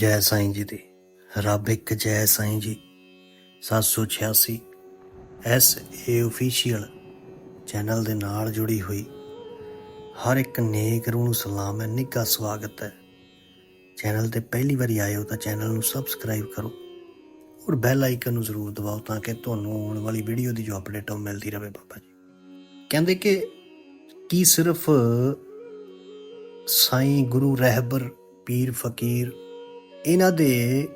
ਜੈ ਸਾਈਂ ਜੀ ਦੀ, ਰੱਬ ਇੱਕ ਜੈ ਸਾਈਂ ਜੀ। 786 ਐਸ ਏ ਅਫੀਸ਼ੀਅਲ ਚੈਨਲ ਦੇ ਨਾਲ ਜੁੜੀ ਹੋਈ। ਹਰ ਇੱਕ ਨੇਕ ਰੂਹ ਨੂੰ ਸਲਾਮ ਹੈ, ਨਿੱਘਾ ਸਵਾਗਤ ਹੈ। ਚੈਨਲ ਤੇ ਪਹਿਲੀ ਵਾਰੀ ਆਏ ਹੋ ਤਾਂ ਚੈਨਲ ਨੂੰ ਸਬਸਕ੍ਰਾਈਬ ਕਰੋ ਔਰ ਬੈਲ ਆਈਕਨ ਨੂੰ ਜ਼ਰੂਰ ਦਬਾਓ ਤਾਂ ਕਿ ਤੁਹਾਨੂੰ ਆਉਣ ਵਾਲੀ ਵੀਡੀਓ ਦੀ ਜੋ ਅਪਡੇਟ ਉਹ ਮਿਲਦੀ ਰਹੇ ਬਾਬਾ ਜੀ। ਕਹਿੰਦੇ ਕਿ ਕੀ ਸਿਰਫ ਸਾਈਂ ਗੁਰੂ ਰਹਿਬਰ, ਪੀਰ ਫਕੀਰ ਇਹਨਾਂ ਦੇ,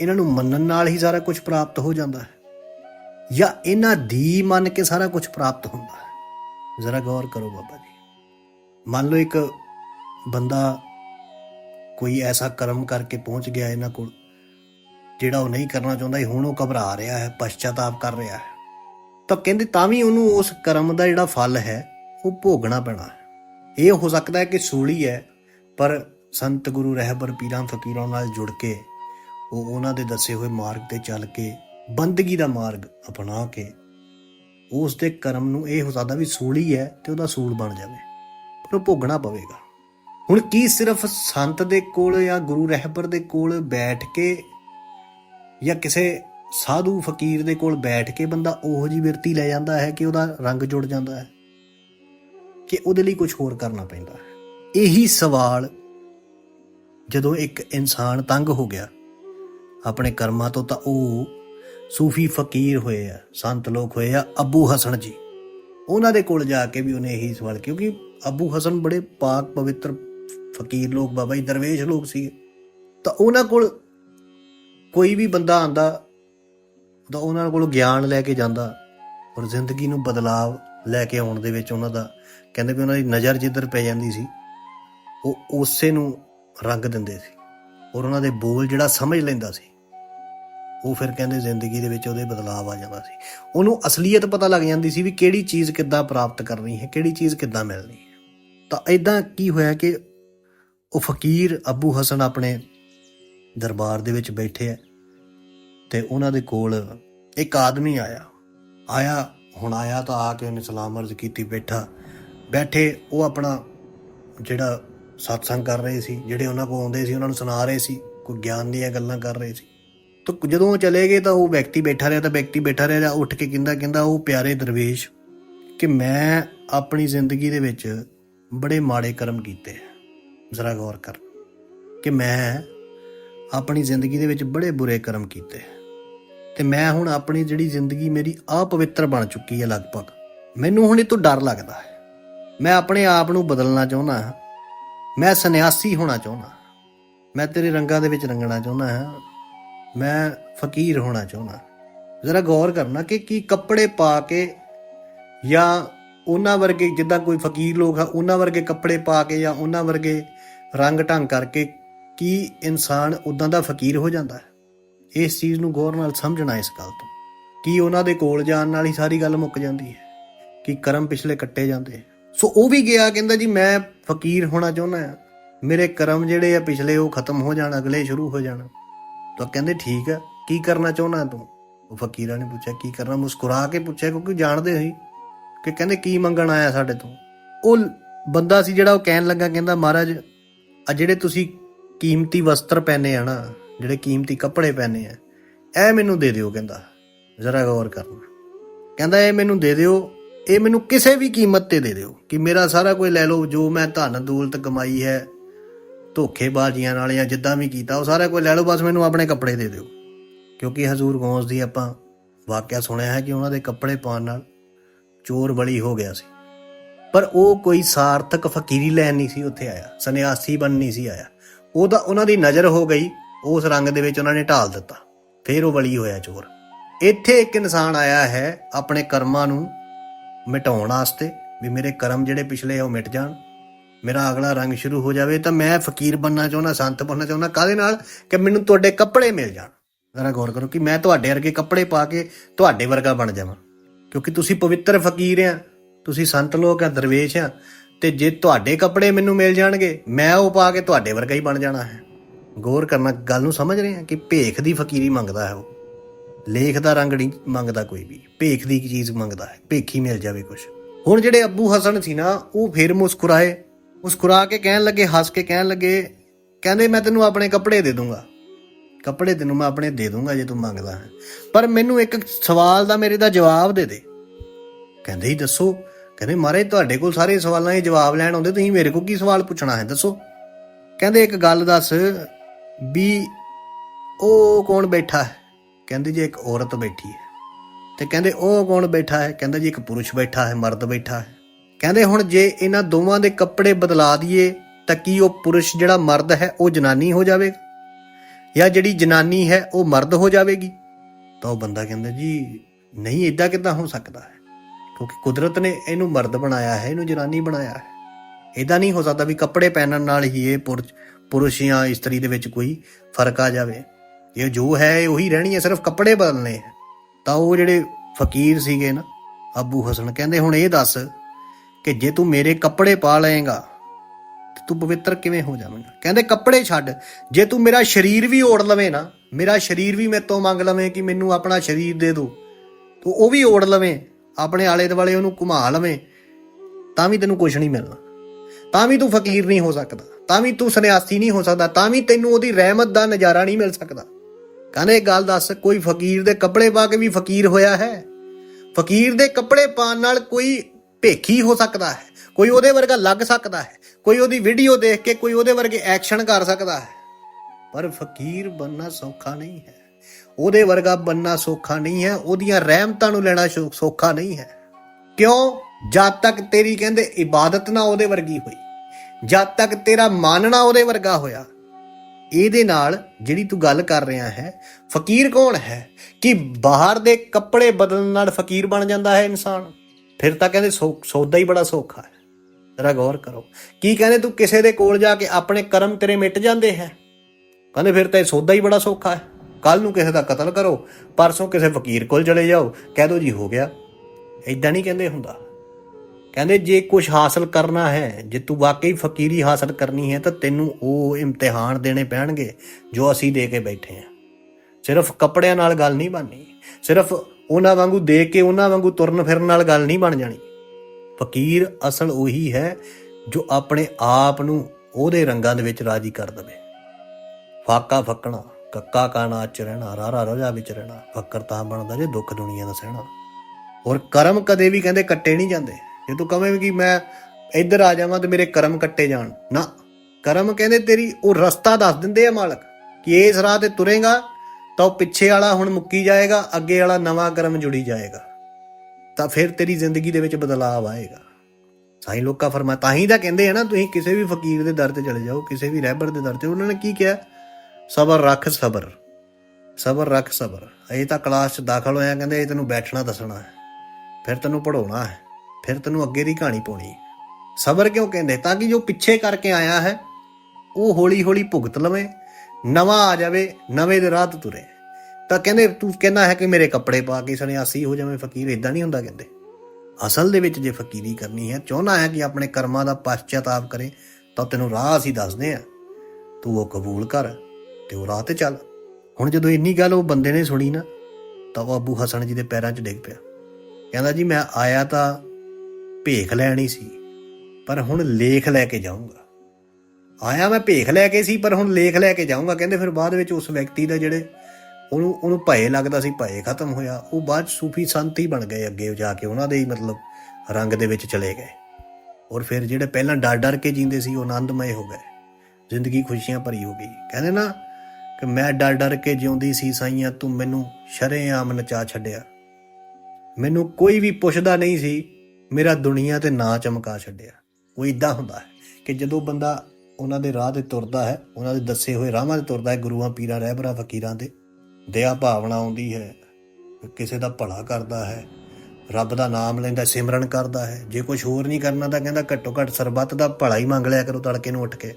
ਇਹਨਾਂ ਨੂੰ ਮੰਨਣ ਨਾਲ ਹੀ ਸਾਰਾ ਕੁਝ ਪ੍ਰਾਪਤ ਹੋ ਜਾਂਦਾ ਹੈ। ਜਾਂ ਇਹਨਾਂ ਦੀ ਮੰਨ ਕੇ ਸਾਰਾ ਕੁਝ ਪ੍ਰਾਪਤ ਹੁੰਦਾ ਹੈ। ਜ਼ਰਾ ਗੌਰ ਕਰੋ ਬਾਬਾ ਜੀ। ਮੰਨ ਲਓ ਇੱਕ ਬੰਦਾ ਕੋਈ ਐਸਾ ਕਰਮ ਕਰਕੇ ਪਹੁੰਚ ਗਿਆ ਇਹਨਾਂ ਕੋਲ, ਜਿਹੜਾ ਉਹ ਨਹੀਂ ਕਰਨਾ ਚਾਹੁੰਦਾ ਸੀ, ਹੁਣ ਉਹ ਘਬਰਾ ਰਿਹਾ ਹੈ ਪਛਤਾਤਾਪ ਕਰ ਰਿਹਾ ਹੈ। ਤਾਂ ਕਹਿੰਦੇ ਤਾਂ ਵੀ ਉਹਨੂੰ ਉਸ ਕਰਮ ਦਾ ਜਿਹੜਾ ਫਲ ਹੈ, ਉਹ ਭੋਗਣਾ ਪੈਣਾ ਹੈ। ਇਹ ਹੋ ਸਕਦਾ ਹੈ ਕਿ ਸੂਲੀ ਹੈ, ਪਰ ਸੰਤ ਗੁਰੂ ਰਹਿਬਰ ਪੀਰਾਂ ਫਕੀਰਾਂ ਨਾਲ ਜੁੜ ਕੇ ਉਹ ਉਹਨਾਂ ਦੇ ਦੱਸੇ ਹੋਏ ਮਾਰਗ ਤੇ ਚੱਲ ਕੇ ਬੰਦਗੀ ਦਾ ਮਾਰਗ ਅਪਣਾ ਕੇ ਉਸ ਦੇ ਕਰਮ ਨੂੰ ਇਹ ਹੋ ਸਕਦਾ ਵੀ ਸੂਲੀ ਹੈ ਤੇ ਉਹਦਾ ਸੂਲ ਬਣ ਜਾਵੇ, ਪਰ ਉਹ ਭੋਗਣਾ ਪਵੇਗਾ। ਹੁਣ ਕੀ ਸਿਰਫ ਸੰਤ ਦੇ ਕੋਲ ਜਾਂ ਗੁਰੂ ਰਹਿਬਰ ਦੇ ਕੋਲ ਬੈਠ ਕੇ ਜਾਂ ਕਿਸੇ ਸਾਧੂ ਫਕੀਰ ਦੇ ਕੋਲ ਬੈਠ ਕੇ ਬੰਦਾ ਉਹੋ ਜੀ ਵਿਰਤੀ ਲੈ ਜਾਂਦਾ ਹੈ ਕਿ ਉਹਦਾ ਰੰਗ ਜੁੜ ਜਾਂਦਾ ਹੈ? ਕਿ ਉਹਦੇ ਲਈ ਕੁਝ ਹੋਰ ਕਰਨਾ ਪੈਂਦਾ ਹੈ? ਇਹੀ ਸਵਾਲ ਜਦੋਂ ਇੱਕ ਇਨਸਾਨ ਤੰਗ ਹੋ ਗਿਆ, ਆਪਣੇ ਕਰਮਾਂ ਤੋਂ ਤਾਂ ਉਹ ਸੂਫੀ ਫਕੀਰ ਹੋਏ ਆ, ਸੰਤ ਲੋਕ ਹੋਏ ਆ, ਅਬੂ ਹਸਨ ਜੀ। ਉਹਨਾਂ ਦੇ ਕੋਲ ਜਾ ਕੇ ਵੀ ਉਹਨੇ ਇਹੀ ਸਵਾਲ ਕਿਉਂਕਿ ਅਬੂ ਹਸਨ ਬੜੇ ਪਾਕ, ਪਵਿੱਤਰ ਫਕੀਰ ਲੋਕ ਬਾਬਾ ਜੀ, ਦਰਵੇਸ਼ ਲੋਕ ਸੀ। ਤਾਂ ਉਹਨਾਂ ਕੋਲ ਕੋਈ ਵੀ ਬੰਦਾ ਆਂਦਾ, ਤਾਂ ਉਹਨਾਂ ਕੋਲ ਗਿਆਨ ਲੈ ਕੇ ਜਾਂਦਾ ਔਰ ਜ਼ਿੰਦਗੀ ਨੂੰ ਬਦਲਾਵ ਲੈ ਕੇ ਆਉਣ ਦੇ ਵਿੱਚ ਉਹਨਾਂ ਦਾ, ਕਹਿੰਦੇ ਵੀ ਉਹਨਾਂ ਦੀ ਨਜ਼ਰ ਜਿੱਧਰ ਪੈ ਜਾਂਦੀ ਸੀ, ਉਹ ਉਸੇ ਨੂੰ ਰੰਗ ਦਿੰਦੇ ਸੀ ਔਰ ਉਹਨਾਂ ਦੇ ਬੋਲ ਜਿਹੜਾ ਸਮਝ ਲੈਂਦਾ ਸੀ, ਉਹ ਫਿਰ ਕਹਿੰਦੇ ਜ਼ਿੰਦਗੀ ਦੇ ਵਿੱਚ ਉਹਦੇ ਬਦਲਾਵ ਆ ਜਾਂਦਾ ਸੀ। ਉਹਨੂੰ ਅਸਲੀਅਤ ਪਤਾ ਲੱਗ ਜਾਂਦੀ ਸੀ ਵੀ ਕਿਹੜੀ ਚੀਜ਼ ਕਿੱਦਾਂ ਪ੍ਰਾਪਤ ਕਰਨੀ ਹੈ, ਕਿਹੜੀ ਚੀਜ਼ ਕਿੱਦਾਂ ਮਿਲਣੀ ਹੈ। ਤਾਂ ਇਦਾਂ ਕੀ ਹੋਇਆ ਕਿ ਉਹ ਫਕੀਰ ਅਬੂ ਹਸਨ ਆਪਣੇ ਦਰਬਾਰ ਦੇ ਵਿੱਚ ਬੈਠੇ ਆ ਤੇ ਉਹਨਾਂ ਦੇ ਕੋਲ ਇੱਕ ਆਦਮੀ ਆਇਆ। ਆਇਆ, ਹੁਣ ਆਇਆ ਤਾਂ ਆ ਕੇ ਉਹਨੇ ਸਲਾਮ ਅਰਜ਼ ਕੀਤੀ, ਬੈਠਾ। ਬੈਠੇ, ਉਹ ਆਪਣਾ ਜਿਹੜਾ satsang ਕਰ ਰਹੇ ਸੀ, ਜਿਹੜੇ ਉਹਨਾਂ ਕੋਲ ਆਉਂਦੇ ਸੀ, ਉਹਨਾਂ ਨੂੰ ਸੁਣਾ ਰਹੇ ਸੀ, ਕੋਈ ਗਿਆਨ ਦੀਆਂ ਗੱਲਾਂ ਕਰ ਰਹੇ ਸੀ। ਤਾਂ ਜਦੋਂ ਉਹ ਚਲੇ ਗਏ ਤਾਂ ਉਹ ਵਿਅਕਤੀ ਬੈਠਾ ਰਿਹਾ, ਤਾਂ ਵਿਅਕਤੀ ਬੈਠਾ ਰਿਹਾ, ਜਾਂ ਉੱਠ ਕੇ ਕਹਿੰਦਾ ਕਹਿੰਦਾ ਉਹ ਪਿਆਰੇ ਦਰਵੇਸ਼, ਕਿ ਮੈਂ ਆਪਣੀ ਜ਼ਿੰਦਗੀ ਦੇ ਵਿੱਚ ਬੜੇ ਮਾੜੇ ਕਰਮ ਕੀਤੇ ਜ਼ਰਾ ਗੌਰ ਕਰ, ਕਿ ਮੈਂ ਆਪਣੀ ਜ਼ਿੰਦਗੀ ਦੇ ਵਿੱਚ ਬੜੇ ਬੁਰੇ ਕਰਮ ਕੀਤੇ ਤੇ ਮੈਂ ਹੁਣ ਆਪਣੀ ਜਿਹੜੀ ਜ਼ਿੰਦਗੀ ਮੇਰੀ ਅਪਵਿੱਤਰ ਬਣ ਚੁੱਕੀ ਹੈ ਲਗਭਗ, ਮੈਨੂੰ ਹੁਣ ਇਹ ਤੋਂ ਡਰ ਲੱਗਦਾ ਹੈ। ਮੈਂ ਆਪਣੇ ਆਪ ਨੂੰ ਬਦਲਣਾ ਚਾਹੁੰਦਾ ਹਾਂ। ਮੈਂ ਸੰਨਿਆਸੀ ਹੋਣਾ ਚਾਹੁੰਦਾ। ਮੈਂ ਤੇਰੇ ਰੰਗਾਂ ਦੇ ਵਿੱਚ ਰੰਗਣਾ ਚਾਹੁੰਦਾ ਹਾਂ। ਮੈਂ ਫਕੀਰ ਹੋਣਾ ਚਾਹੁੰਦਾ। ਜ਼ਰਾ ਗੌਰ ਕਰਨਾ ਕਿ ਕੀ ਕੱਪੜੇ ਪਾ ਕੇ ਜਾਂ ਉਹਨਾਂ ਵਰਗੇ ਜਿੱਦਾਂ ਕੋਈ ਫਕੀਰ ਲੋਕ ਆ, ਉਹਨਾਂ ਵਰਗੇ ਕੱਪੜੇ ਪਾ ਕੇ ਜਾਂ ਉਹਨਾਂ ਵਰਗੇ ਰੰਗ ਢੰਗ ਕਰਕੇ ਕੀ ਇਨਸਾਨ ਉਦਾਂ ਦਾ ਫਕੀਰ ਹੋ ਜਾਂਦਾ ਹੈ? ਇਸ ਚੀਜ਼ ਨੂੰ ਗੌਰ ਨਾਲ ਸਮਝਣਾ ਇਸ ਗੱਲ ਤੋਂ। ਕੀ ਉਹਨਾਂ ਦੇ ਕੋਲ ਜਾਣ ਨਾਲ ਹੀ ਸਾਰੀ ਗੱਲ ਮੁੱਕ ਜਾਂਦੀ ਹੈ? ਕਿ ਕਰਮ ਪਿਛਲੇ ਕੱਟੇ ਜਾਂਦੇ ਸੋ ਉਹ ਵੀ ਗਿਆ, ਕਹਿੰਦਾ ਜੀ ਮੈਂ ਫਕੀਰ ਹੋਣਾ ਚਾਹੁੰਦਾ ਆ ਮੇਰੇ ਕਰਮ ਜਿਹੜੇ ਆ ਪਿਛਲੇ ਉਹ ਖਤਮ ਹੋ ਜਾਣ, ਅਗਲੇ ਸ਼ੁਰੂ ਹੋ ਜਾਣ। ਤਾਂ ਕਹਿੰਦੇ ਠੀਕ ਆ, ਕੀ ਕਰਨਾ ਚਾਹੁੰਦਾ ਤੂੰ? ਉਹ ਫਕੀਰਾਂ ਨੇ ਪੁੱਛਿਆ, ਕੀ ਕਰਨਾ? ਮੁਸਕਰਾ ਕੇ ਪੁੱਛਿਆ, ਕਿਉਂਕਿ ਜਾਣਦੇ ਸੀ ਕਿ ਕਹਿੰਦੇ ਕੀ ਮੰਗਣ ਆਇਆ ਸਾਡੇ ਤੋਂ। ਉਹ ਬੰਦਾ ਸੀ ਜਿਹੜਾ ਉਹ ਕਹਿਣ ਲੱਗਾ, ਕਹਿੰਦਾ ਮਹਾਰਾਜ, ਆ ਜਿਹੜੇ ਤੁਸੀਂ ਕੀਮਤੀ ਵਸਤਰ ਪਹਿਨੇ ਆ ਨਾ, ਜਿਹੜੇ ਕੀਮਤੀ ਕੱਪੜੇ ਪਹਿਨੇ ਆ, ਇਹ ਮੈਨੂੰ ਦੇ ਦਿਓ, ਕਹਿੰਦਾ। ਜ਼ਰਾ ਗੌਰ ਕਰਨਾ। ਕਹਿੰਦਾ, ਇਹ ਮੈਨੂੰ ਦੇ ਦਿਓ ਇਹ ਮੈਨੂੰ ਕਿਸੇ ਵੀ ਕੀਮਤ ਤੇ ਦੇ ਦਿਓ ਕਿ ਮੇਰਾ ਸਾਰਾ ਕੁਝ ਲੈ ਲਓ, ਜੋ ਮੈਂ ਧਨ, ਦੌਲਤ ਕਮਾਈ ਹੈ, ਧੋਖੇਬਾਜ਼ੀਆਂ ਨਾਲ ਜਾਂ ਜਿੱਦਾਂ ਵੀ ਕੀਤਾ, ਉਹ ਸਾਰਾ ਕੁਝ ਲੈ ਲਓ, ਬਸ ਮੈਨੂੰ ਆਪਣੇ ਕੱਪੜੇ ਦੇ ਦਿਓ। ਕਿਉਂਕਿ ਹਜ਼ੂਰ ਗੌਸ ਦੀ ਆਪਾਂ ਵਾਕਿਆ ਸੁਣਿਆ ਹੈ ਕਿ ਉਹਨਾਂ ਦੇ ਕੱਪੜੇ ਪਾਉਣ ਨਾਲ ਚੋਰ ਬਲੀ ਹੋ ਗਿਆ ਸੀ। ਪਰ ਉਹ ਕੋਈ ਸਾਰਥਕ ਫਕੀਰੀ ਲੈਣ ਨਹੀਂ ਸੀ ਉੱਥੇ ਆਇਆ, ਸੰਨਿਆਸੀ ਬਣ ਨਹੀਂ ਸੀ ਆਇਆ। ਉਹਦਾ ਉਹਨਾਂ ਦੀ ਨਜ਼ਰ ਹੋ ਗਈ, ਉਸ ਰੰਗ ਦੇ ਵਿੱਚ ਉਹਨਾਂ ਨੇ ਢਾਲ ਦਿੱਤਾ। ਫਿਰ ਉਹ ਬਲੀ ਹੋਇਆ ਚੋਰ। ਇੱਥੇ ਇੱਕ ਇਨਸਾਨ ਆਇਆ ਹੈ, ਆਪਣੇ ਕਰਮਾਂ ਨੂੰ ਮਿਟਾਉਣ ਵਾਸਤੇ ਵੀ ਮੇਰੇ ਕਰਮ ਜਿਹੜੇ ਪਿਛਲੇ ਆ ਉਹ ਮਿਟ ਜਾਣ। ਮੇਰਾ ਅਗਲਾ ਰੰਗ ਸ਼ੁਰੂ ਹੋ ਜਾਵੇ ਤਾਂ ਮੈਂ ਫਕੀਰ ਬੰਨਾ ਚਾਹੁੰਦਾ, ਸੰਤ ਬੰਨਾ ਚਾਹੁੰਦਾ। ਕਾਹਦੇ ਨਾਲ? ਕਿ ਮੈਨੂੰ ਤੁਹਾਡੇ ਕੱਪੜੇ ਮਿਲ ਜਾਣ। ਜ਼ਰਾ ਗੌਰ ਕਰੋ ਕਿ ਮੈਂ ਤੁਹਾਡੇ ਵਰਗੇ ਕੱਪੜੇ ਪਾ ਕੇ ਤੁਹਾਡੇ ਵਰਗਾ ਬਣ ਜਾਵਾਂ। ਕਿਉਂਕਿ ਤੁਸੀਂ ਪਵਿੱਤਰ ਫਕੀਰ ਆ, ਤੁਸੀਂ ਸੰਤ ਲੋਕ ਆ, ਦਰਵੇਸ਼ ਆ। ਤੇ ਜੇ ਤੁਹਾਡੇ ਕੱਪੜੇ ਮੈਨੂੰ ਮਿਲ ਜਾਣਗੇ, ਮੈਂ ਉਹ ਪਾ ਕੇ ਤੁਹਾਡੇ ਵਰਗਾ ਹੀ ਬਣ ਜਾਣਾ ਹੈ। ਗੌਰ ਕਰਨਾ, ਗੱਲ ਨੂੰ ਸਮਝ ਰਹੇ ਆ ਕਿ ਭੇਖ ਦੀ ਫਕੀਰੀ ਮੰਗਦਾ ਹੈ ਉਹ। ਲੇਖ ਦਾ ਰੰਗ ਨਹੀਂ ਮੰਗਦਾ ਕੋਈ ਵੀ, ਭੇਖ ਦੀ ਚੀਜ਼ ਮੰਗਦਾ ਹੈ, ਭੇਖੀ ਮਿਲ ਜਾਵੇ ਕੁਝ ਹੁਣ ਜਿਹੜੇ ਅੱਬੂ ਹਸਨ ਸੀ ਨਾ, ਉਹ ਫਿਰ ਮੁਸਕਰਾਏ। ਮੁਸਕਰਾ ਕੇ ਕਹਿਣ ਲੱਗੇ, ਹੱਸ ਕੇ ਕਹਿਣ ਲੱਗੇ, ਕਹਿੰਦੇ, ਮੈਂ ਤੈਨੂੰ ਆਪਣੇ ਕੱਪੜੇ ਦੇ ਦੂੰਗਾ। ਕੱਪੜੇ ਤੈਨੂੰ ਮੈਂ ਆਪਣੇ ਦੇ ਦੂੰਗਾ ਜੇ ਤੂੰ ਮੰਗਦਾ ਹੈ। ਪਰ ਮੈਨੂੰ ਇੱਕ ਸਵਾਲ ਦਾ ਮੇਰੇ ਦਾ ਜਵਾਬ ਦੇ ਦੇ। ਕਹਿੰਦੇ ਹੀ ਦੱਸੋ। ਕਹਿੰਦੇ ਮਹਾਰਾਜ ਤੁਹਾਡੇ ਕੋਲ ਸਾਰੇ ਸਵਾਲਾਂ ਦੇ ਜਵਾਬ ਲੈਣ ਆਉਂਦੇ, ਤੁਸੀਂ ਮੇਰੇ ਕੋਲ ਕੀ ਸਵਾਲ ਪੁੱਛਣਾ ਹੈ? ਦੱਸੋ। ਕਹਿੰਦੇ, ਇੱਕ ਗੱਲ ਦੱਸ ਵੀ ਉਹ ਕੌਣ ਬੈਠਾ ਹੈ? ਕਹਿੰਦੇ ਜੀ ਇੱਕ ਔਰਤ ਬੈਠੀ ਹੈ, ਤੇ ਕਹਿੰਦੇ ਉਹ ਕੌਣ ਬੈਠਾ ਹੈ? ਕਹਿੰਦਾ ਜੀ ਇੱਕ ਪੁਰਸ਼ ਬੈਠਾ ਹੈ, ਮਰਦ ਬੈਠਾ ਹੈ। ਕਹਿੰਦੇ ਹੁਣ ਜੇ ਇਹਨਾਂ ਦੋਵਾਂ ਦੇ ਕੱਪੜੇ ਬਦਲਾ ਦਈਏ, ਤਾਂ ਕੀ ਉਹ ਪੁਰਸ਼ ਜਿਹੜਾ ਮਰਦ ਹੈ, ਉਹ ਜਨਾਨੀ ਹੋ ਜਾਵੇਗਾ? ਜਾਂ ਜਿਹੜੀ ਜਨਾਨੀ ਹੈ, ਉਹ ਮਰਦ ਹੋ ਜਾਵੇਗੀ? ਤਾਂ ਉਹ ਬੰਦਾ ਕਹਿੰਦਾ ਜੀ, ਨਹੀਂ ਇਦਾਂ ਕਿਦਾਂ ਹੋ ਸਕਦਾ ਹੈ? ਕਿਉਂਕਿ ਕੁਦਰਤ ਨੇ ਇਹਨੂੰ ਮਰਦ ਬਣਾਇਆ ਹੈ, ਇਹਨੂੰ ਜਨਾਨੀ ਬਣਾਇਆ ਹੈ। ਇਦਾਂ ਨਹੀਂ ਹੋ ਸਕਦਾ ਵੀ ਕੱਪੜੇ ਪਹਿਨਣ ਨਾਲ ਹੀ ਇਹ ਪੁਰਸ਼ ਪੁਰਸ਼ ਜਾਂ ਇਸਤਰੀ ਦੇ ਵਿੱਚ ਕੋਈ ਫ਼ਰਕ ਆ ਜਾਵੇ। ਇਹ ਜੋ ਹੈ ਉਹੀ ਰਹਿਣੀ ਹੈ, ਸਿਰਫ ਕੱਪੜੇ ਬਦਲਨੇ ਹੈ। ਤਾਂ ਉਹ ਜਿਹੜੇ ਫਕੀਰ ਸੀਗੇ ਨਾ, ਅਬੂ ਹਸਨ, ਕਹਿੰਦੇ ਹੁਣ ਇਹ ਦੱਸ ਕਿ ਜੇ ਤੂੰ ਮੇਰੇ ਕੱਪੜੇ ਪਾ ਲਏਗਾ, ਤੇ ਤੂੰ ਪਵਿੱਤਰ ਕਿਵੇਂ ਹੋ ਜਾਵੇਂਗਾ? ਕਹਿੰਦੇ ਕੱਪੜੇ ਛੱਡ, ਜੇ ਤੂੰ ਮੇਰਾ ਸਰੀਰ ਵੀ ਓੜ ਲਵੇਂ ਨਾ, ਮੇਰਾ ਸਰੀਰ ਵੀ ਮੇਰੇ ਤੋਂ ਮੰਗ ਲਵੇਂ ਕਿ ਮੈਨੂੰ ਆਪਣਾ ਸਰੀਰ ਦੇ ਦੋ, ਤੂੰ ਉਹ ਵੀ ਓੜ ਲਵੇਂ, ਆਪਣੇ ਆਲੇ ਦੁਆਲੇ ਉਹਨੂੰ ਘੁਮਾ ਲਵੇਂ, ਤਾਂ ਵੀ ਤੈਨੂੰ ਕੁਝ ਨਹੀਂ ਮਿਲਣਾ। ਤਾਂ ਵੀ ਤੂੰ ਫਕੀਰ ਨਹੀਂ ਹੋ ਸਕਦਾ, ਤਾਂ ਵੀ ਤੂੰ ਸੰਨਿਆਸੀ ਨਹੀਂ ਹੋ ਸਕਦਾ, ਤਾਂ ਵੀ ਤੈਨੂੰ ਉਹਦੀ ਰਹਿਮਤ ਦਾ ਨਜ਼ਾਰਾ ਨਹੀਂ ਮਿਲ ਸਕਦਾ। ਕਹਿੰਦੇ ਗੱਲ ਦੱਸ, ਕੋਈ ਫਕੀਰ ਦੇ ਕੱਪੜੇ ਪਾ ਕੇ ਵੀ ਫਕੀਰ ਹੋਇਆ ਹੈ? ਫਕੀਰ ਦੇ ਕੱਪੜੇ ਪਾਉਣ ਨਾਲ ਕੋਈ ਭੇਖੀ ਹੋ ਸਕਦਾ ਹੈ? ਕੋਈ ਉਹਦੇ ਵਰਗਾ ਲੱਗ ਸਕਦਾ ਹੈ? ਕੋਈ ਉਹਦੀ ਵੀਡੀਓ ਦੇਖ ਕੇ ਕੋਈ ਉਹਦੇ ਵਰਗੇ ਐਕਸ਼ਨ ਕਰ ਸਕਦਾ ਹੈ? ਪਰ ਫਕੀਰ ਬੰਨਾ ਸੌਖਾ ਨਹੀਂ ਹੈ। ਉਹਦੇ ਵਰਗਾ ਬੰਨਾ ਸੌਖਾ ਨਹੀਂ ਹੈ। ਉਹਦੀਆਂ ਰਹਿਮਤਾਂ ਨੂੰ ਲੈਣਾ ਸੌ- ਸੌਖਾ ਨਹੀਂ ਹੈ। ਕਿਉਂ? ਜਦ ਤੱਕ ਤੇਰੀ ਕਹਿੰਦੇ ਇਬਾਦਤ ਨਾ ਉਹਦੇ ਵਰਗੀ ਹੋਈ, ਜਦ ਤੱਕ ਤੇਰਾ ਮੰਨਣਾ ਉਹਦੇ ਵਰਗਾ ਹੋਇਆ ਇਹਦੇ ਨਾਲ ਜਿਹੜੀ ਤੂੰ ਗੱਲ ਕਰ ਰਿਹਾ ਹੈ, ਫਕੀਰ ਕੌਣ ਹੈ? ਕਿ ਬਾਹਰ ਦੇ ਕੱਪੜੇ ਬਦਲਣ ਨਾਲ ਫਕੀਰ ਬਣ ਜਾਂਦਾ ਹੈ ਇਨਸਾਨ? ਫਿਰ ਤਾਂ ਕਹਿੰਦੇ ਸੌ- ਸੌਦਾ ਹੀ ਬੜਾ ਸੌਖਾ ਹੈ। ਜ਼ਰਾ ਗੌਰ ਕਰੋ। ਕੀ ਕਹਿੰਦੇ ਤੂੰ ਕਿਸੇ ਦੇ ਕੋਲ ਜਾ ਕੇ ਆਪਣੇ ਕਰਮ ਤੇਰੇ ਮਿਟ ਜਾਂਦੇ ਹੈ? ਕਹਿੰਦੇ ਫਿਰ ਤਾਂ ਇਹ ਸੌਦਾ ਹੀ ਬੜਾ ਸੌਖਾ ਹੈ। ਕੱਲ ਨੂੰ ਕਿਸੇ ਦਾ ਕਤਲ ਕਰੋ, ਪਰਸੋਂ ਕਿਸੇ ਫਕੀਰ ਕੋਲ ਚਲੇ ਜਾਓ। ਕਹਿ ਦੋ ਜੀ, ਹੋ ਗਿਆ। ਇਦਾਂ ਨਹੀਂ ਕਹਿੰਦੇ ਹੁੰਦਾ। ਕਹਿੰਦੇ ਜੇ ਕੁਝ ਹਾਸਲ ਕਰਨਾ ਹੈ, ਜੇ ਤੂੰ ਵਾਕਈ ਫਕੀਰੀ ਹਾਸਲ ਕਰਨੀ ਹੈ, ਤਾਂ ਤੈਨੂੰ ਉਹ ਇਮਤਿਹਾਨ ਦੇਣੇ ਪੈਣਗੇ ਜੋ ਅਸੀਂ ਦੇ ਕੇ ਬੈਠੇ ਹਾਂ। ਸਿਰਫ ਕੱਪੜਿਆਂ ਨਾਲ ਗੱਲ ਨਹੀਂ ਬਣਨੀ। ਸਿਰਫ ਉਹਨਾਂ ਵਾਂਗੂ ਦੇ ਕੇ ਉਹਨਾਂ ਵਾਂਗੂ ਤੁਰਨ ਫਿਰਨ ਨਾਲ ਗੱਲ ਨਹੀਂ ਬਣ ਜਾਣੀ। ਫਕੀਰ ਅਸਲ ਉਹੀ ਹੈ ਜੋ ਆਪਣੇ ਆਪ ਨੂੰ ਉਹਦੇ ਰੰਗਾਂ ਦੇ ਵਿੱਚ ਰਾਜੀ ਕਰ ਦਵੇ। ਫਾਕਾ ਫੱਕਣਾ, ਕੱਕਾ ਕਾਣਾ ਚ ਰਹਿਣਾ, ਰਾਰਾ ਰੋਜਾ ਵਿੱਚ ਰਹਿਣਾ, ਫੱਕਰ ਤਾਂ ਬਣਦਾ ਜੇ ਦੁੱਖ ਦੁਨੀਆ ਦਾ ਸਹਿਣਾ। ਔਰ ਕਰਮ ਕਦੇ ਵੀ ਕਹਿੰਦੇ ਕੱਟੇ ਨਹੀਂ ਜਾਂਦੇ। ਜੇ ਤੂੰ ਕਵੇਂ ਕਿ ਮੈਂ ਇੱਧਰ ਆ ਜਾਵਾਂ ਤੇ ਮੇਰੇ ਕਰਮ ਕੱਟੇ ਜਾਣ। ਨਾ। ਕਰਮ ਕਹਿੰਦੇ ਤੇਰੀ ਉਹ ਰਸਤਾ ਦੱਸ ਦਿੰਦੇ ਆ ਮਾਲਕ ਕਿ ਇਸ ਰਾਹ ਤੇ ਤੁਰੇਗਾ ਤਾਂ ਉਹ ਪਿੱਛੇ ਵਾਲਾ ਹੁਣ ਮੁੱਕੀ ਜਾਏਗਾ, ਅੱਗੇ ਵਾਲਾ ਨਵਾਂ ਕਰਮ ਜੁੜੀ ਜਾਏਗਾ। ਤਾਂ ਫਿਰ ਤੇਰੀ ਜ਼ਿੰਦਗੀ ਦੇ ਵਿੱਚ ਬਦਲਾਅ ਆਏਗਾ। ਸਾਈਂ ਲੋਕਾਂ ਫਰਮਾ ਤਾਂ ਹੀ ਤਾਂ ਕਹਿੰਦੇ ਆ ਨਾ, ਤੁਸੀਂ ਕਿਸੇ ਵੀ ਫਕੀਰ ਦੇ ਦਰ ਤੇ ਚਲੇ ਜਾਓ, ਕਿਸੇ ਵੀ ਰਹਿਬਰ ਦੇ ਦਰ ਤੇ। ਉਹਨਾਂ ਨੇ ਕੀ ਕਿਹਾ? ਸਬਰ ਰੱਖ ਸਬਰ। ਸਬਰ ਰੱਖ ਸਬਰ। ਇਹ ਤਾਂ ਕਲਾਸ 'ਚ ਦਾਖਲ ਹੋਇਆ, ਕਹਿੰਦੇ ਇਹ ਤੈਨੂੰ ਬੈਠਣਾ ਦੱਸਣਾ ਹੈ। ਫਿਰ ਤੈਨੂੰ ਪੜਾਉਣਾ ਹੈ। ਫਿਰ ਤੈਨੂੰ ਅੱਗੇ ਦੀ ਕਹਾਣੀ ਪਾਉਣੀ ਸਬਰ ਕਿਉਂ ਕਹਿੰਦੇ? ਤਾਂ ਕਿ ਜੋ ਪਿੱਛੇ ਕਰਕੇ ਆਇਆ ਹੈ, ਉਹ ਹੌਲੀ ਹੌਲੀ ਭੁਗਤ ਲਵੇ, ਨਵਾਂ ਆ ਜਾਵੇ, ਨਵੇਂ ਦੇ ਰਾਹ ਤੇ ਤੁਰੇ। ਤਾਂ ਕਹਿੰਦੇ, ਤੂੰ ਕਹਿੰਦਾ ਹੈ ਕਿ ਮੇਰੇ ਕੱਪੜੇ ਪਾ ਕੇ ਸੰਨਿਆਸੀ ਹੋ ਜਾਵੇਂ ਫਕੀਰ ਇਦਾਂ ਨਹੀਂ ਹੁੰਦਾ ਕਹਿੰਦੇ। ਅਸਲ ਦੇ ਵਿੱਚ ਜੇ ਫਕੀਰੀ ਕਰਨੀ ਹੈ, ਚਾਹੁੰਦਾ ਹੈ ਕਿ ਆਪਣੇ ਕਰਮਾਂ ਦਾ ਪਛਤਾਪ ਕਰੇ, ਤਾਂ ਤੈਨੂੰ ਰਾਹ ਅਸੀਂ ਦੱਸਦੇ ਆ ਤੂੰ ਉਹ ਕਬੂਲ ਕਰ ਤੇ ਉਹ ਰਾਹ ਤੇ ਚੱਲ। ਹੁਣ ਜਦੋਂ ਇੰਨੀ ਗੱਲ ਉਹ ਬੰਦੇ ਨੇ ਸੁਣੀ ਨਾ, ਤਾਂ ਉਹ ਅਬੂ ਹਸਨ ਜੀ ਦੇ ਪੈਰਾਂ 'ਚ ਡਿੱਗ ਪਿਆ। ਕਹਿੰਦਾ ਜੀ, ਮੈਂ ਆਇਆ ਤਾਂ ਭੇਖ ਲੈਣੀ ਸੀ, ਪਰ ਹੁਣ ਲੇਖ ਲੈ ਕੇ ਜਾਊਂਗਾ। ਆਇਆ ਮੈਂ ਭੇਖ ਲੈ ਕੇ ਸੀ, ਪਰ ਹੁਣ ਲੇਖ ਲੈ ਕੇ ਜਾਊਂਗਾ। ਕਹਿੰਦੇ ਫਿਰ ਬਾਅਦ ਵਿੱਚ ਉਸ ਵਿਅਕਤੀ ਦਾ ਜਿਹੜੇ ਉਹਨੂੰ ਉਹਨੂੰ ਭਏ ਲੱਗਦਾ ਸੀ, ਭਏ ਖਤਮ ਹੋਇਆ। ਉਹ ਬਾਅਦ 'ਚ ਸੂਫੀ ਸੰਤ ਹੀ ਬਣ ਗਏ ਅੱਗੇ ਜਾ ਕੇ, ਉਹਨਾਂ ਦੇ ਹੀ ਮਤਲਬ ਰੰਗ ਦੇ ਵਿੱਚ ਚਲੇ ਗਏ। ਔਰ ਫਿਰ ਜਿਹੜੇ ਪਹਿਲਾਂ ਡਰ ਡਰ ਕੇ ਜੀਂਦੇ ਸੀ, ਉਹ ਆਨੰਦਮਈ ਹੋ ਗਏ। ਜ਼ਿੰਦਗੀ ਖੁਸ਼ੀਆਂ ਭਰੀ ਹੋ ਗਈ। ਕਹਿੰਦੇ ਨਾ ਕਿ ਮੈਂ ਡਰ ਡਰ ਕੇ ਜਿਉਂਦੀ ਸੀ, ਸਾਈਆਂ, ਤੂੰ ਮੈਨੂੰ ਸ਼ਰੇਆਮ ਨਚਾ ਛੱਡਿਆ। ਮੈਨੂੰ ਕੋਈ ਵੀ ਪੁੱਛਦਾ ਨਹੀਂ ਸੀ ਮੇਰਾ ਦੁਨੀਆ ਤੇ ਨਾਂ ਚਮਕਾ ਛੱਡਿਆ। ਉਹ ਇਦਾਂ ਹੁੰਦਾ ਹੈ ਕਿ ਜਦੋਂ ਬੰਦਾ ਉਹਨਾਂ ਦੇ ਰਾਹ ਤੇ ਤੁਰਦਾ ਹੈ, ਉਹਨਾਂ ਦੇ ਦੱਸੇ ਹੋਏ ਰਾਹਾਂ ਤੇ ਤੁਰਦਾ ਹੈ, ਗੁਰੂਆਂ, ਪੀਰਾਂ, ਰਹਿਬਰਾਂ, ਫਕੀਰਾਂ ਦੇ ਦਇਆ ਭਾਵਨਾ ਆਉਂਦੀ ਹੈ, ਕਿਸੇ ਦਾ ਭਲਾ ਕਰਦਾ ਹੈ, ਰੱਬ ਦਾ ਨਾਮ ਲੈਂਦਾ, ਸਿਮਰਨ ਕਰਦਾ ਹੈ। ਜੇ ਕੁਝ ਹੋਰ ਨਹੀਂ ਕਰਨਾ ਤਾਂ ਕਹਿੰਦਾ ਘੱਟੋ ਘੱਟ ਸਰਬੱਤ ਦਾ ਭਲਾ ਹੀ ਮੰਗ ਲਿਆ ਕਰੋ ਤੜਕੇ ਨੂੰ ਉੱਠ ਕੇ।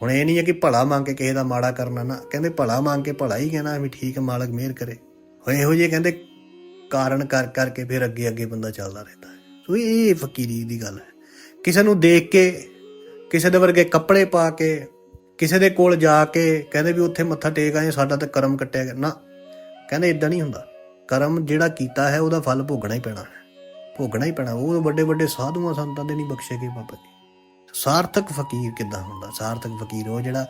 ਹੁਣ ਇਹ ਨਹੀਂ ਹੈ ਕਿ ਭਲਾ ਮੰਗ ਕੇ ਕਿਸੇ ਦਾ ਮਾੜਾ ਕਰਨਾ ਨਾ, ਕਹਿੰਦੇ ਭਲਾ ਮੰਗ ਕੇ ਭਲਾ ਹੀ ਕਹਿਣਾ ਵੀ ਠੀਕ ਹੈ ਮਾਲਕ ਮਿਹਰ ਕਰੇ। ਹੋਏ ਇਹੋ ਜਿਹੇ ਕਹਿੰਦੇ ਕਾਰਨ ਕਰ ਕਰਕੇ ਫਿਰ ਅੱਗੇ ਅੱਗੇ ਬੰਦਾ ਚੱਲਦਾ ਰਹਿੰਦਾ ਹੈ। ਸੋ ਇਹ ਫਕੀਰੀ ਦੀ ਗੱਲ ਹੈ। ਕਿਸੇ ਨੂੰ ਦੇਖ ਕੇ, ਕਿਸੇ ਦੇ ਵਰਗੇ ਕੱਪੜੇ ਪਾ ਕੇ, ਕਿਸੇ ਦੇ ਕੋਲ ਜਾ ਕੇ ਕਹਿੰਦੇ ਵੀ ਉੱਥੇ ਮੱਥਾ ਟੇਕ ਆਏ, ਸਾਡਾ ਤਾਂ ਕਰਮ ਕੱਟਿਆ ਗਿਆ। ਨਾ, ਕਹਿੰਦੇ ਇਦਾਂ ਨਹੀਂ ਹੁੰਦਾ। ਕਰਮ ਜਿਹੜਾ ਕੀਤਾ ਹੈ, ਉਹਦਾ ਫਲ ਭੋਗਣਾ ਹੀ ਪੈਣਾ ਹੈ। ਭੋਗਣਾ ਹੀ ਪੈਣਾ। ਉਹ ਵੱਡੇ ਵੱਡੇ ਸਾਧੂਆਂ ਸੰਤਾਂ ਦੇ ਨਹੀਂ ਬਖਸ਼ੇ ਗਏ ਬਾਬਾ ਜੀ। ਸਾਰਥਕ ਫਕੀਰ ਕਿੱਦਾਂ ਹੁੰਦਾ? ਸਾਰਥਕ ਫਕੀਰ ਉਹ ਜਿਹੜਾ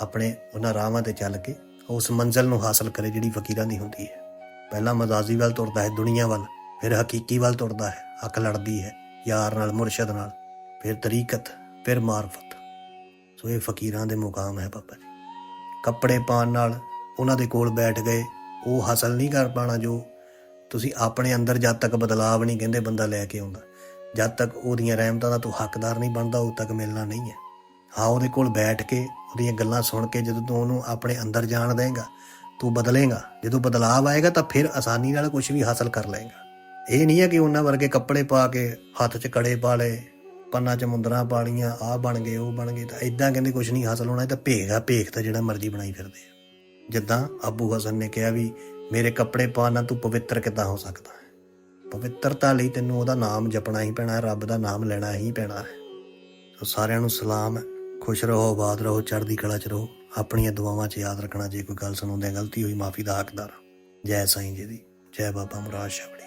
ਆਪਣੇ ਉਹਨਾਂ ਰਾਹਾਂ ਤੇ ਚੱਲ ਕੇ ਉਸ ਮੰਜ਼ਲ ਨੂੰ ਹਾਸਲ ਕਰੇ, ਜਿਹੜੀ ਫਕੀਰਾਂ ਦੀ ਹੁੰਦੀ ਹੈ। ਪਹਿਲਾਂ ਮਜ਼ਾਜੀ ਵੱਲ ਤੁਰਦਾ ਹੈ, ਦੁਨੀਆ ਵੱਲ। ਫਿਰ ਹਕੀਕੀ ਵੱਲ ਤੁਰਦਾ ਹੈ ਅੱਖ ਲੜਦੀ ਹੈ, ਯਾਰ ਨਾਲ, ਮੁਰਸ਼ਦ ਨਾਲ, ਫਿਰ ਤਰੀਕਤ, ਫਿਰ ਮਾਰਫਤ। ਸੋ ਇਹ ਫਕੀਰਾਂ ਦੇ ਮੁਕਾਮ ਹੈ ਬਾਬਾ ਜੀ। ਕੱਪੜੇ ਪਾਉਣ ਨਾਲ ਉਹਨਾਂ ਦੇ ਕੋਲ ਬੈਠ ਗਏ, ਉਹ ਹਾਸਲ ਨਹੀਂ ਕਰ ਪਾਣਾ ਜੋ ਤੁਸੀਂ ਆਪਣੇ ਅੰਦਰ ਜਦ ਤੱਕ ਬਦਲਾਵ ਨਹੀਂ ਕਹਿੰਦੇ ਬੰਦਾ ਲੈ ਕੇ ਆਉਂਦਾ। ਜਦ ਤੱਕ ਉਹਦੀਆਂ ਰਹਿਮਤਾਂ ਦਾ ਤੂੰ ਹੱਕਦਾਰ ਨਹੀਂ ਬਣਦਾ, ਉਦ ਤੱਕ ਮਿਲਣਾ ਨਹੀਂ ਹੈ। ਹਾਂ, ਉਹਦੇ ਕੋਲ ਬੈਠ ਕੇ ਉਹਦੀਆਂ ਗੱਲਾਂ ਸੁਣ ਕੇ ਜਦੋਂ ਤੂੰ ਉਹਨੂੰ ਆਪਣੇ ਅੰਦਰ ਜਾਣ ਦੇਂਗਾ, ਤੂੰ ਬਦਲੇਗਾ, ਜਦੋਂ ਬਦਲਾਵ ਆਏਗਾ ਤਾਂ ਫਿਰ ਆਸਾਨੀ ਨਾਲ ਕੁਝ ਵੀ ਹਾਸਲ ਕਰ ਲਏਗਾ। ਇਹ ਨਹੀਂ ਹੈ ਕਿ ਉਹਨਾਂ ਵਰਗੇ ਕੱਪੜੇ ਪਾ ਕੇ ਹੱਥ 'ਚ ਕੜੇ ਪਾ ਲਏ, ਪੰਨਾ 'ਚ ਮੁੰਦਰਾਂ ਪਾ ਲਈਆਂ ਆਹ ਬਣ ਗਏ, ਉਹ ਬਣ ਗਏ, ਤਾਂ ਇਦਾਂ ਕਹਿੰਦੇ ਕੁਝ ਨਹੀਂ ਹਾਸਲ ਹੋਣਾ, ਇਹ ਤਾਂ ਭੇਖ ਆ, ਭੇਖ ਤਾਂ ਜਿਹੜਾ ਮਰਜ਼ੀ ਬਣਾਈ ਫਿਰਦੇ ਆ। ਜਿੱਦਾਂ ਅਬੂ ਹਸਨ ਨੇ ਕਿਹਾ ਵੀ, ਮੇਰੇ ਕੱਪੜੇ ਪਾਉਣ ਤੂੰ ਪਵਿੱਤਰ ਕਿੱਦਾਂ ਹੋ ਸਕਦਾ ਹੈ? ਪਵਿੱਤਰਤਾ ਲਈ ਤੈਨੂੰ ਉਹਦਾ ਨਾਮ ਜਪਣਾ ਹੀ ਪੈਣਾ ਹੈ ਰੱਬ ਦਾ ਨਾਮ ਲੈਣਾ ਹੀ ਪੈਣਾ ਹੈ। ਸੋ ਸਾਰਿਆਂ ਨੂੰ ਸਲਾਮ ਹੈ ਖੁਸ਼ ਰਹੋ, ਆਬਾਦ ਰਹੋ, ਚੜ੍ਹਦੀ ਕਲਾ 'ਚ ਰਹੋ, ਆਪਣੀਆਂ ਦੁਆਵਾਂ 'ਚ ਯਾਦ ਰੱਖਣਾ, ਜੇ ਕੋਈ ਗੱਲ ਸੁਣਾਉਂਦੇ ਗਲਤੀ ਹੋਈ, ਮਾਫੀ ਦਾ ਹੱਕਦਾਰ ਜੈ ਸਾਈਂ ਜੀ ਦੀ, ਜੈ ਬਾਬਾ ਮੁਰਾਦ ਸ਼ਾਹ